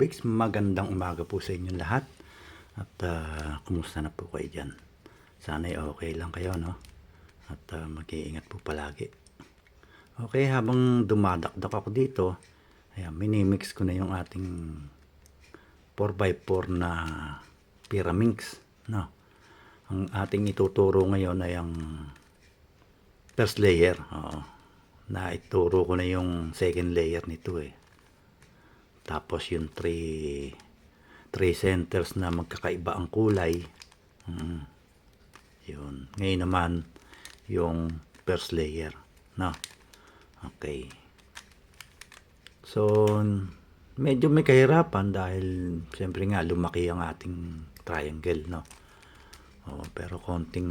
Robics, magandang umaga po sa inyong lahat. At ah, kumusta na po kayo dyan? Sana'y okay lang kayo, no? At ah, mag-iingat po palagi. Okay, habang dumadakdak ako dito, ayan, minimix ko na yung ating 4x4 na Pyraminx, no? Ang ating ituturo ngayon ay ang first layer, oo. Na ituro ko na yung second layer nito eh. Tapos yung three, three centers na magkakaiba ang kulay. Mm. Yun. Ngayon naman, yung first layer. No? Okay. So, medyo may kahirapan dahil siyempre nga lumaki ang ating triangle, no? Oh, pero konting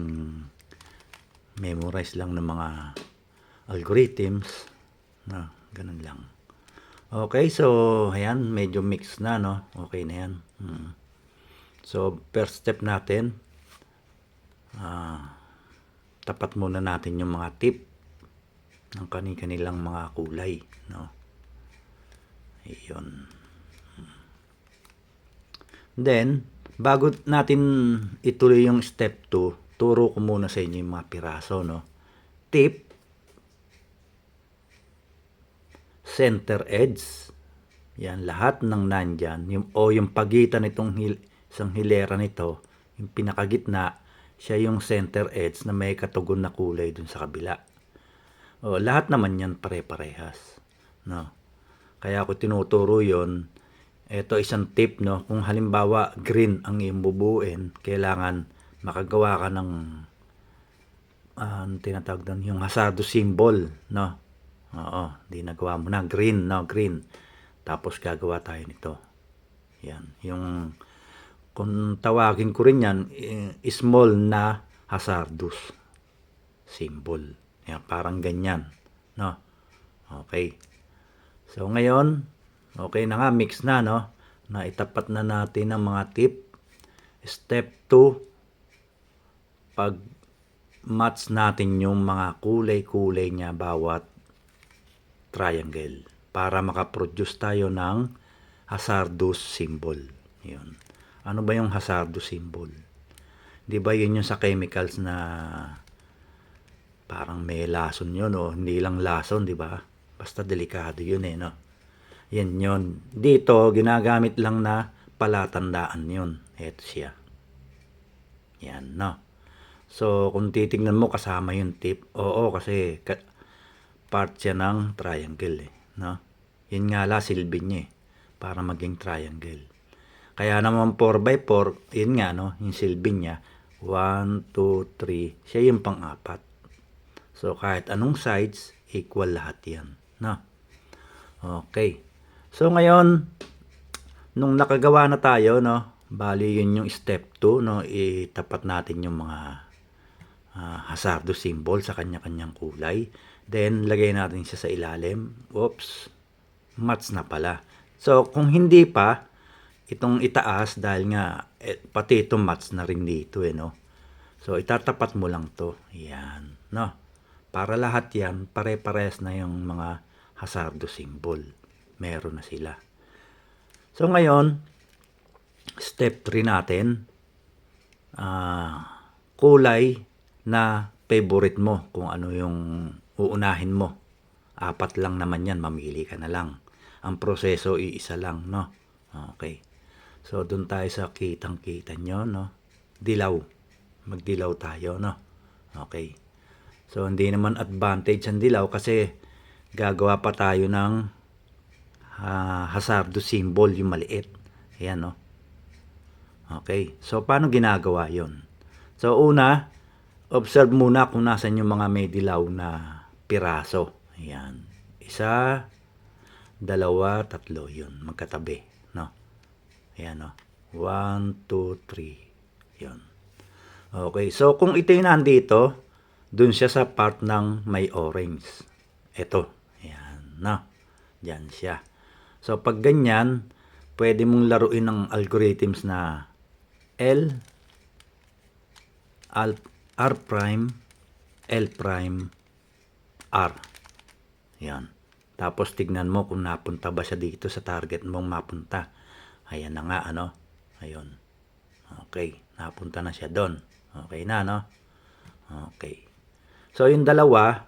memorize lang ng mga algorithms. No, ganun lang. Okay, so ayan, medyo mix na, no? Okay na yan. Mm. So, first step natin, ah, tapat muna natin yung mga tip ng kani-kanilang mga kulay, no? Ayun. Then, bago natin ituloy yung step 2, turo ko muna sa inyo yung mga piraso, no? Tip, center edge. Yan, lahat ng nandyan, yung, o yung pagitan nitong hil, isang hilera nito, yung pinakagitna, siya yung center edge na may katugon na kulay dun sa kabila. O, lahat naman yan pare-parehas. No? Kaya ako tinuturo yon ito isang tip, no? Kung halimbawa green ang iyong bubuin, kailangan makagawa ka ng uh, tinatawag doon, yung hazardo symbol, no? Oo, di nagawa mo na green, no? Green. Tapos gagawa tayo nito. Yan, yung kung tawagin ko rin yan, eh, small na hazardous symbol. Yan, parang ganyan, no? Okay. So ngayon, okay na nga, mix na, no? Na itapat na natin ang mga tip. Step 2, pag match natin yung mga kulay-kulay niya bawat triangle para makaproduce tayo ng hazardous symbol. Yun. Ano ba yung hazardous symbol? Di ba yun yung sa chemicals na parang may lason yun o hindi lang lason, di ba? Basta delikado yun eh, no? Yan yun. Dito, ginagamit lang na palatandaan yun. Ito siya. Yan, no? So, kung titingnan mo, kasama yung tip. Oo, kasi ka- part siya ng triangle eh, no? Yun nga la, silbi niya eh, para maging triangle. Kaya naman 4x4, yun nga, no? Yung silbi niya, 1, 2, 3, siya yung pang-apat. So, kahit anong sides, equal lahat yan, no? Okay. So, ngayon, nung nakagawa na tayo, no? Bali, yun yung step 2, no? Itapat natin yung mga uh, hazardo symbol sa kanya-kanyang kulay. Then, lagay natin siya sa ilalim. Oops. Match na pala. So, kung hindi pa, itong itaas, dahil nga, eh, pati itong match na rin dito, eh, no? So, itatapat mo lang to. Yan, no? Para lahat yan, pare-pares na yung mga hazardo symbol. Meron na sila. So, ngayon, step 3 natin, ah, kulay na favorite mo kung ano yung uunahin mo. Apat lang naman yan, mamili ka na lang. Ang proseso, iisa lang, no? Okay. So, dun tayo sa kitang-kita nyo, no? Dilaw. Magdilaw tayo, no? Okay. So, hindi naman advantage ang dilaw kasi gagawa pa tayo ng uh, hazardo symbol, yung maliit. Ayan, no? Okay. So, paano ginagawa yon? So, una, observe muna kung nasan yung mga may dilaw na piraso. Ayan. Isa, dalawa, tatlo. Yun. Magkatabi. No? Ayan, no? One, two, three. Yun. Okay. So, kung ito yung nandito, dun siya sa part ng may orange. Ito. Ayan. No? Diyan siya. So, pag ganyan, pwede mong laruin ng algorithms na L, Alt, R prime, L prime, R. Yan. Tapos tignan mo kung napunta ba siya dito sa target mong mapunta. Ayan na nga, ano? Ayun. Okay. Napunta na siya doon. Okay na, no? Okay. So, yung dalawa,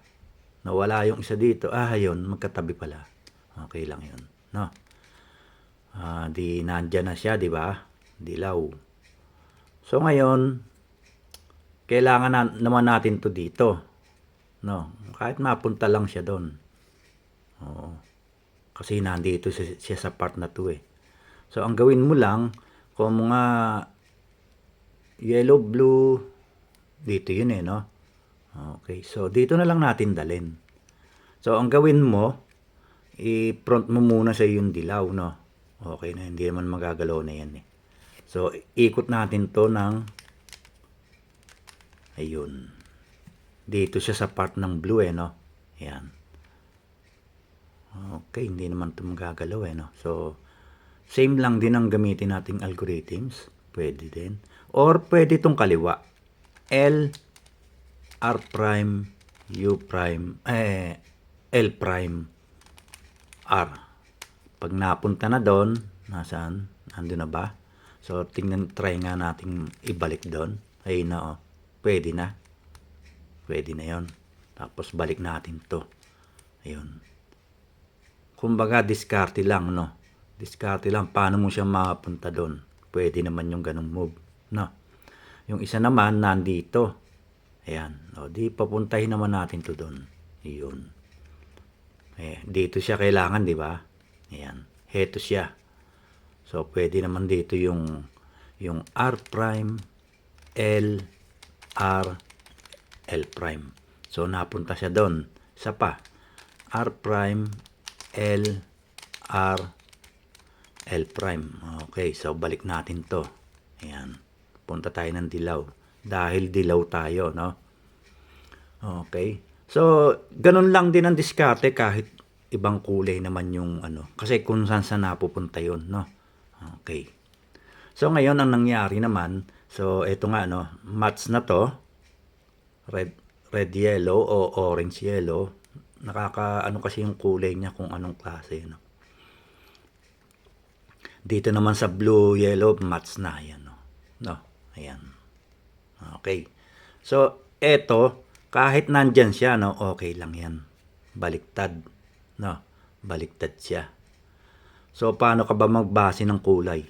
nawala yung isa dito. Ah, ayun. Magkatabi pala. Okay lang yun. No? Ah, di nandyan na siya, di ba? Dilaw. So, ngayon, kailangan na, naman natin to dito. No? Kahit mapunta lang siya doon. Oo. Kasi nandito siya, siya sa part na to eh. So, ang gawin mo lang, kung mga yellow, blue, dito yun eh, no? Okay, so dito na lang natin dalin. So, ang gawin mo, i-front mo muna sa yung dilaw, no? Okay na, hindi naman magagalaw na yan eh. So, ikot natin to ng, ayun. Dito siya sa part ng blue eh, no? Yan. Okay, hindi naman ito magagalaw eh, no? So, same lang din ang gamitin nating algorithms. Pwede din. Or pwede itong kaliwa. L, R prime, U prime, eh, L prime, R. Pag napunta na doon, nasaan? Ando na ba? So, tingnan, try nga nating ibalik doon. Ayun na, oh. Pwede na. Pwede na yon. Tapos, balik natin to. Ayun. Kumbaga, diskarte lang, no? Diskarte lang. Paano mo siya mapunta doon? Pwede naman yung ganong move, no? Yung isa naman, nandito. Ayan. O, di papuntahin naman natin to doon. Yun. Eh, dito siya kailangan, di ba? Ayan. Heto siya. So, pwede naman dito yung yung R prime, L, R, L prime. So, napunta siya doon. Isa pa. R prime, L, R, L prime. Okay, so balik natin to. Ayan. Punta tayo ng dilaw. Dahil dilaw tayo, no? Okay. So, ganun lang din ang diskarte kahit ibang kulay naman yung ano. Kasi kung saan saan napupunta yun, no? Okay. So, ngayon ang nangyari naman, so, ito nga, no? Mats na to. Red, red yellow o orange yellow. Nakaka, ano kasi yung kulay niya kung anong klase, no? Dito naman sa blue, yellow, mats na. Ayan, no? No, ayan. Okay. So, eto, kahit nandyan siya, no, okay lang yan. Baliktad. No, baliktad siya. So, paano ka ba magbase ng kulay?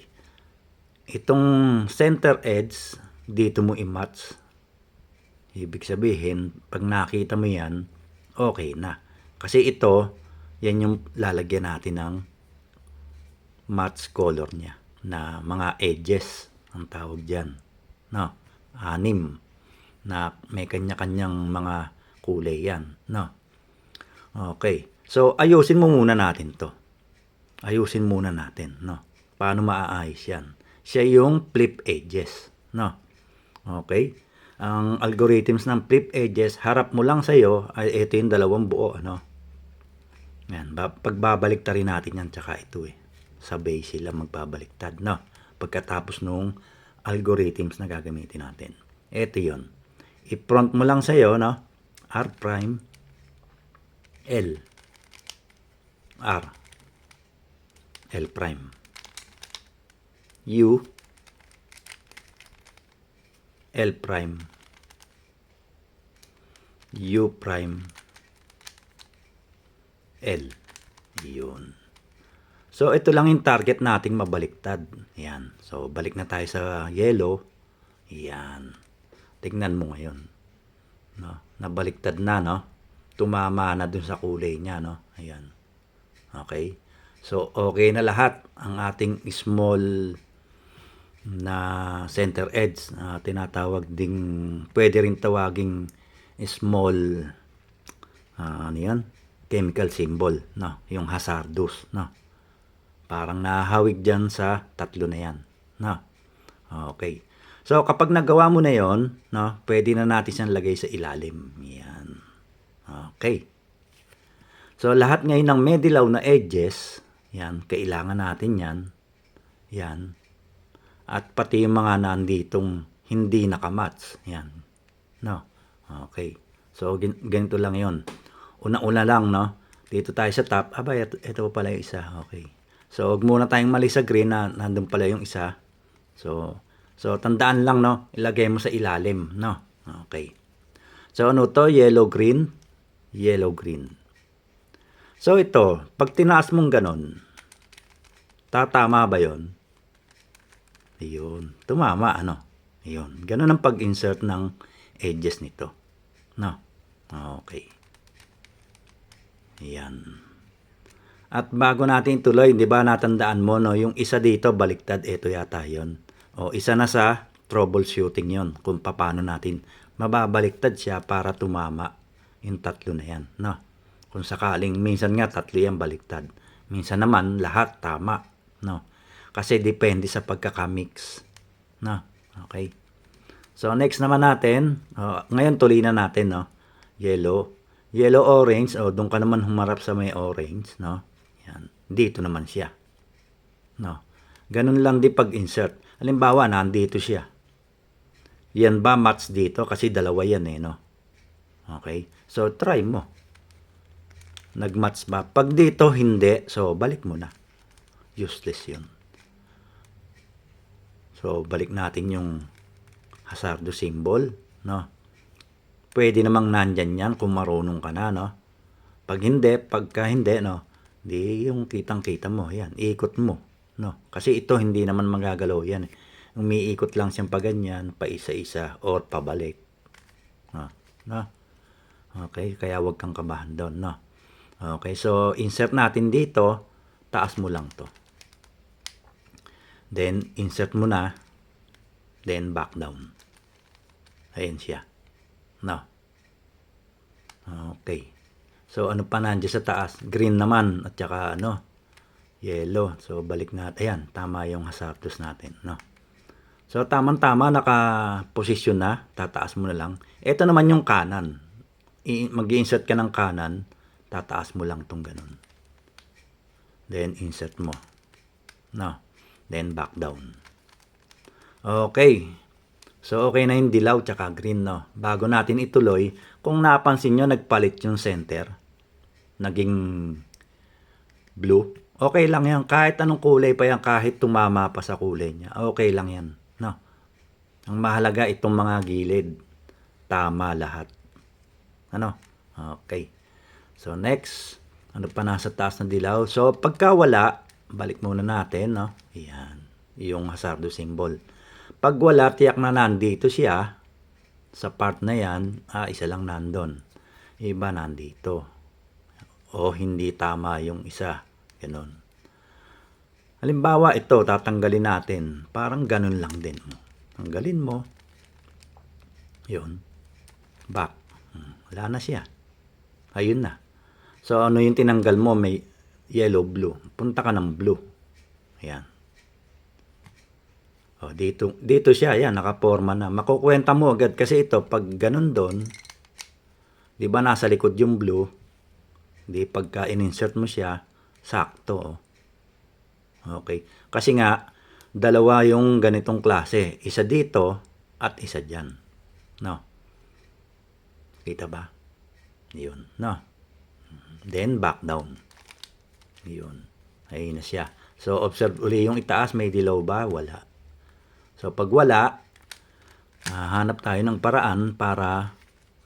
Itong center edge, dito mo i-match. Ibig sabihin, pag nakita mo yan, okay na. Kasi ito, yan yung lalagyan natin ng match color niya na mga edges ang tawag dyan. No? Anim na may kanya-kanyang mga kulay yan. No? Okay. So, ayusin mo muna natin to. Ayusin muna natin. No? Paano maaayos yan? Siya yung flip edges. No? Okay? Ang algorithms ng flip edges, harap mo lang sa'yo, ay ito yung dalawang buo. Ano? Yan. Ba- pagbabaliktad rin natin yan, tsaka ito eh. Sa base sila magbabaliktad. No? Pagkatapos nung algorithms na gagamitin natin. Ito yon. I-front mo lang sa'yo, no? R prime, L, R, L prime, U, L prime, U prime, L. Yun. So, ito lang yung target nating mabaliktad. Yan. So, balik na tayo sa yellow. Yan. Tingnan mo ngayon. No? Nabaliktad na, no? Tumama na dun sa kulay niya, no? Ayan. Okay? So, okay na lahat ang ating small na center edge na tinatawag ding pwede rin tawaging small ah, ano yan chemical symbol no? Yung hazardous no? Parang nahawig diyan sa tatlo na yan no? Okay. So kapag nagawa mo na yon no? Pwede na natin siyang lagay sa ilalim. Yan. Okay. So lahat ngayon ng may dilaw na edges yan kailangan natin yan. Yan at pati yung mga nanditong hindi nakamatch. Yan. No? Okay. So, ganito lang yon Una-una lang, no? Dito tayo sa top. Aba, ito, ito pala yung isa. Okay. So, wag muna tayong mali sa green na nandun pala yung isa. So, so tandaan lang, no? Ilagay mo sa ilalim, no? Okay. So, ano to? Yellow, green. Yellow, green. So, ito, pag tinaas mong ganon, tatama ba yon? Ayun. Tumama, ano? Ayun. Ganon ang pag-insert ng edges nito. No? Okay. Ayan. At bago natin tuloy, di ba natandaan mo, no, yung isa dito, baliktad, ito yata yon. O isa na sa troubleshooting yon kung paano natin mababaliktad siya para tumama yung tatlo na yan. No? Kung sakaling, minsan nga tatlo yan baliktad. Minsan naman, lahat tama. No? Kasi depende sa pagkakamix. No? Okay. So, next naman natin, oh, ngayon tuloy na natin, no? Yellow. Yellow orange, oh, doon ka naman humarap sa may orange, no? Yan. Dito naman siya. No. Ganun lang di pag-insert. Halimbawa, nandito siya. Yan ba match dito? Kasi dalawa yan eh, no? Okay? So, try mo. Nag-match ba? Pag dito, hindi. So, balik mo na. Useless yun. So, balik natin yung hazardo symbol, no? Pwede namang nandyan yan kung marunong ka na, no? Pag hindi, pagka hindi, no? Di yung kitang-kita mo, yan, ikot mo, no? Kasi ito hindi naman magagalaw yan. eh. Umiikot lang siyang pa ganyan, pa isa-isa, or pabalik. No? no? Okay, kaya wag kang kabahan doon, no? Okay, so insert natin dito, taas mo lang to. Then, insert mo na, then back down. Ayan siya. No? Okay. So, ano pa nandiyan sa taas? Green naman, at saka ano, yellow. So, balik natin. Ayan, tama yung hazardous natin, no? So, tamang-tama, naka-position na. Tataas mo na lang. Ito naman yung kanan. Mag-insert ka ng kanan, tataas mo lang tong ganun. Then, insert mo. No? Then, back down. Okay. So, okay na yung dilaw tsaka green, no? Bago natin ituloy, kung napansin nyo, nagpalit yung center. Naging blue. Okay lang yan. Kahit anong kulay pa yan, kahit tumama pa sa kulay niya. Okay lang yan. No? Ang mahalaga itong mga gilid. Tama lahat. Ano? Okay. So, next. Ano pa nasa taas ng dilaw? So, pagka wala, balik muna natin, no? Yan. Yung hazardo symbol. Pag wala, tiyak na nandito siya. Sa part na yan, ah, isa lang nandun. Iba nandito. O hindi tama yung isa. Ganon. Halimbawa, ito, tatanggalin natin. Parang ganun lang din. Tanggalin mo. Yun. Back. Hmm, Wala na siya. Ayun na. So, ano yung tinanggal mo? May yellow, blue. Punta ka ng blue. Ayan. O, dito, dito siya. Ayan, nakaporma na. Makukwenta mo agad kasi ito, pag ganun doon, di ba nasa likod yung blue, di pagka in-insert mo siya, sakto. Oh. Okay. Kasi nga, dalawa yung ganitong klase. Isa dito at isa dyan. No? Kita ba? Yun. No? Then, back down. Yun. Ayun na siya. So, observe uli yung itaas. May dilaw ba? Wala. So, pag wala, ah, hanap tayo ng paraan para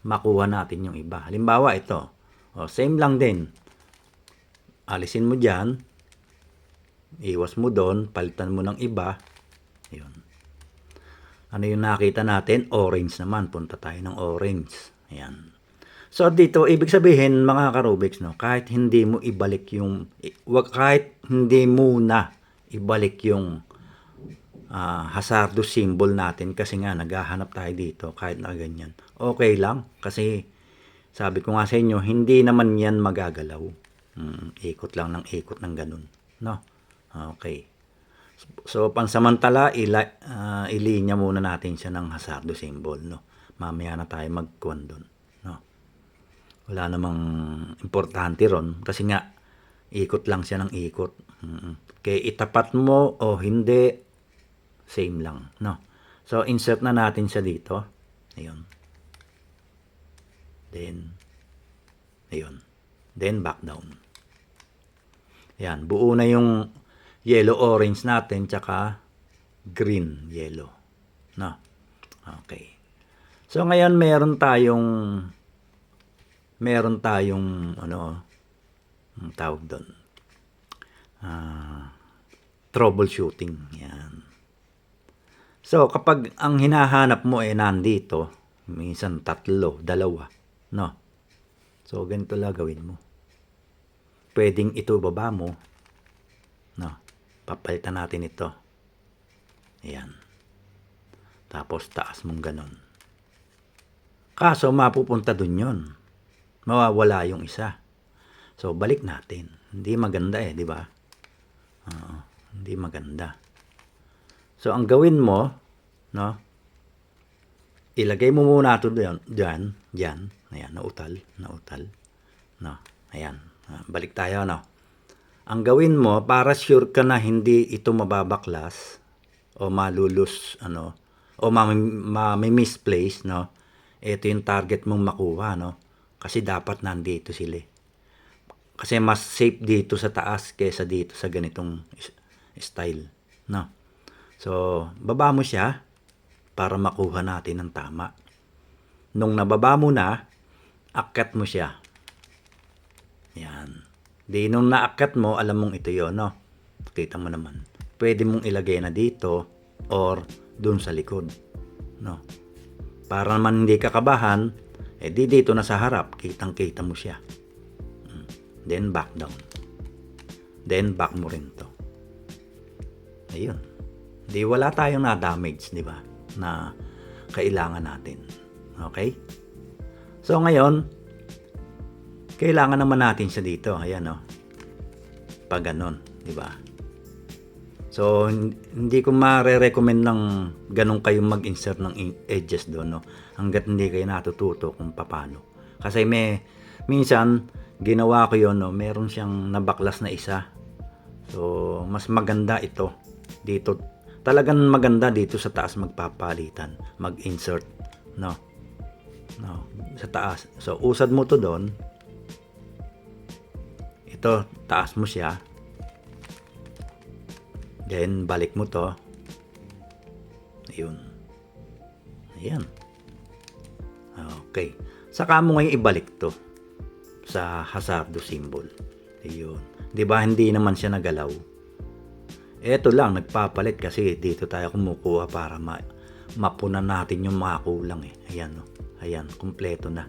makuha natin yung iba. Halimbawa, ito. O, same lang din. Alisin mo dyan. Iwas mo doon. Palitan mo ng iba. Yun. Ano yung nakita natin? Orange naman. Punta tayo ng orange. Ayan. So dito, ibig sabihin mga karubiks, no, kahit hindi mo ibalik yung, kahit hindi muna ibalik yung ah, hazardo symbol natin kasi nga naghahanap tayo dito kahit na ganyan. Okay lang kasi sabi ko nga sa inyo, hindi naman yan magagalaw. Mm, ikot lang ng ikot ng ganun. No? Okay. So, pansamantala, ila, ah, ilinya muna natin siya ng hazardo symbol. No? Mamaya na tayo magkuhan doon. Wala namang importante ron kasi nga, ikot lang siya ng ikot. Kaya itapat mo o hindi, same lang. No? So, insert na natin siya dito. Ayun. Then, ayun. Then, back down. Yan, buo na yung yellow orange natin tsaka green yellow. No. Okay. So ngayon meron tayong meron tayong ano ang tawag doon. Ah, troubleshooting. Yan. So kapag ang hinahanap mo ay nandito, minsan tatlo, dalawa, no. So ganito lang gawin mo. Pwedeng ito baba mo. No. Papalitan natin ito. Ayan. Tapos taas mong ganon. Kaso mapupunta dun yon. Mawawala yung isa. So balik natin. Hindi maganda eh, di ba? Oo, hindi maganda. So ang gawin mo, no? Ilagay mo muna ito diyan, diyan, diyan. Ayan, nautal, nautal. No, ayan. Ah, Balik tayo, no? Ang gawin mo, para sure ka na hindi ito mababaklas o malulus, ano, o ma, ma, may misplace, no? Ito yung target mong makuha, no? Kasi dapat nandito sila. eh. Kasi mas safe dito sa taas kaysa dito sa ganitong style, no? So, baba mo siya para makuha natin ng tama. Nung nababa mo na, akyat mo siya. Yan. Di nung naakyat mo, alam mong ito yon no? Kita mo naman. Pwede mong ilagay na dito or dun sa likod. No? Para naman hindi ka kabahan, eh di dito na sa harap, kitang-kita mo siya. Mm. Then back down. Then back mo rin to. Ayun. Di wala tayong na-damage, di ba? Na kailangan natin. Okay? So ngayon, kailangan naman natin siya dito. Ayan, no? Pag ganon, di ba? So, hin- hindi ko mare-recommend ng ganun kayong mag-insert ng edges doon, no? Hanggat hindi kayo natututo kung paano. Kasi may, minsan, ginawa ko yon no? Meron siyang nabaklas na isa. So, mas maganda ito. Dito, talagang maganda dito sa taas magpapalitan. Mag-insert, no? No, sa taas. So, usad mo to doon. Ito, taas mo siya. Then, balik mo to. Ayun. Ayan. Okay. Saka mo ngayon ibalik to sa hazardo symbol. Ayun. 'Di ba hindi naman siya nagalaw? Ito lang nagpapalit kasi dito tayo kumukuha para ma mapunan natin yung mga kulang eh. Ayan no. Ayan, kumpleto na.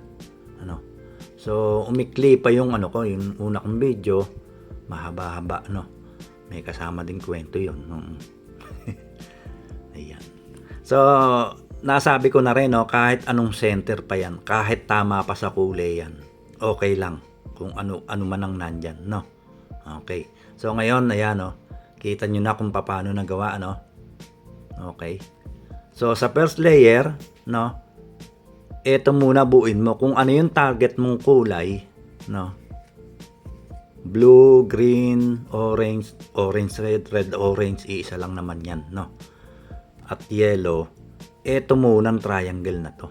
Ano? So, umikli pa yung ano ko, yung una kong video, mahaba-haba no. May kasama din kwento 'yon. No? Ayan. So, nasabi ko na rin, no, kahit anong center pa yan, kahit tama pa sa kulay yan, okay lang kung ano, ano man ang nandyan, no? Okay. So, ngayon, ayan, no, kita nyo na kung paano nagawa, no? Okay. So, sa first layer, no, ito muna buuin mo. Kung ano yung target mong kulay, no, blue, green, orange, orange, red, red, orange, iisa lang naman yan, no? At yellow, eto munang triangle na to.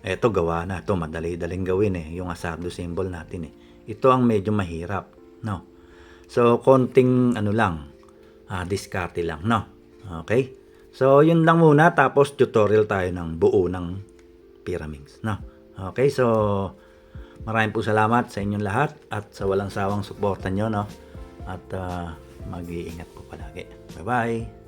Eto gawa na to, madali-daling gawin eh, yung asardo symbol natin eh. Ito ang medyo mahirap, no? So, konting ano lang, ah, diskarte lang, no? Okay? So, yun lang muna, tapos tutorial tayo ng buo ng pyramids, no? Okay, so, Maraming po salamat sa inyong lahat at sa walang sawang suporta nyo, no? At uh, mag-iingat po palagi. Bye-bye!